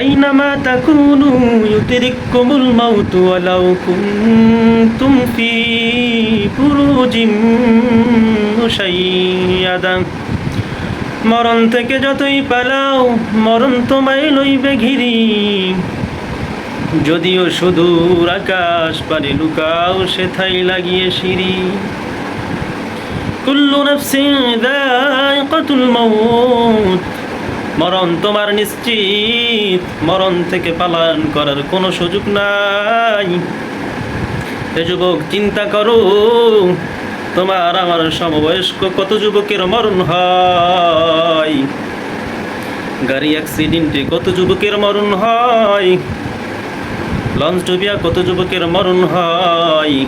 আইনামা তাকুনু ইউদরিকুমুল মাউত ওয়ালাউ কুনতুম ফি বুরুজিম মুশাইয়াদা। মরণ থেকে যতই পালাও, মরণ তোমায় লইবে ঘিরি। যদিও সুদূর আকাশ পারে লুকাও সেথাই লাগিয়ে সিঁড়ি। কুল্লু নফসিন দায়কাতুল মাউত মরণ তোমার নিশ্চিত। মরণ থেকে পালন করার কোনো সুযোগ নাই। হে যুবক, চিন্তা করো। তোমার আমার সমবয়স্ক কত যুবকের মরণ হয়? গাড়ি অ্যাক্সিডেন্টে কত যুবকের মরণ হয়? লঞ্চ ডুবিয়া কত যুবকের মরণ হয়?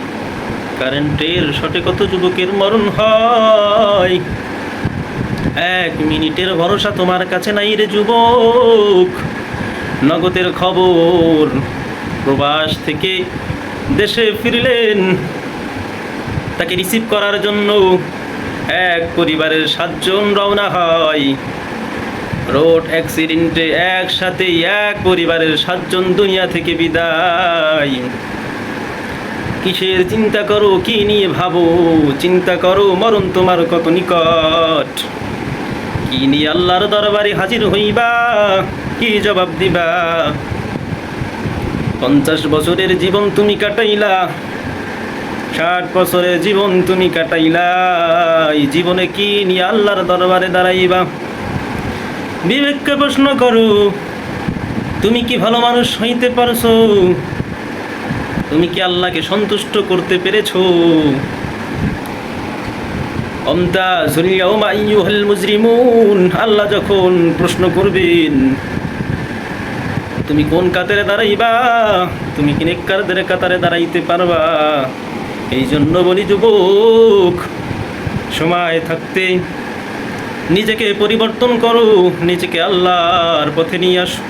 কারেন্টের শটে কত যুবকের মরণ হয়? এক মিনিটের ভরসা তোমার কাছে নাই রে যুবক। নগদের খবর, প্রবাস থেকে দেশে ফিরলেন। তাকে রিসিভ করার জন্য এক পরিবারের সাতজন রওনা হয়। রোড অ্যাক্সিডেন্টে একসাথে এক পরিবারের সাতজন দুনিয়া থেকে বিদায়। কিসের চিন্তা করো, কি নিয়ে ভাবো? চিন্তা করো, মরণ তোমার কত নিকট। কি নিয়ে আল্লাহর দরবারে হাজির হইবা, কি জবাব দিবা? পঞ্চাশ বছরের জীবন তুমি কাটাইলা, ষাট বছরের জীবন তুমি কাটাইলা, এই জীবনে কি নিয়ে আল্লাহর দরবারে দাঁড়াইবা? বিবেককে প্রশ্ন করো, তুমি কি ভালো মানুষ হইতে পারছ? তুমি কি আল্লাহকে সন্তুষ্ট করতে পেরেছ? আল্লাহ যখন প্রশ্ন করবেন, তুমি কোন কাতারে দাঁড়াইবা? তুমি কি নেককারদের কাতারে দাঁড়াইতে পারবা? এই জন্য বলি, যুবক, সময় থাকতে নিজেকে পরিবর্তন করো, নিজেকে আল্লাহর পথে নিয়ে আসো।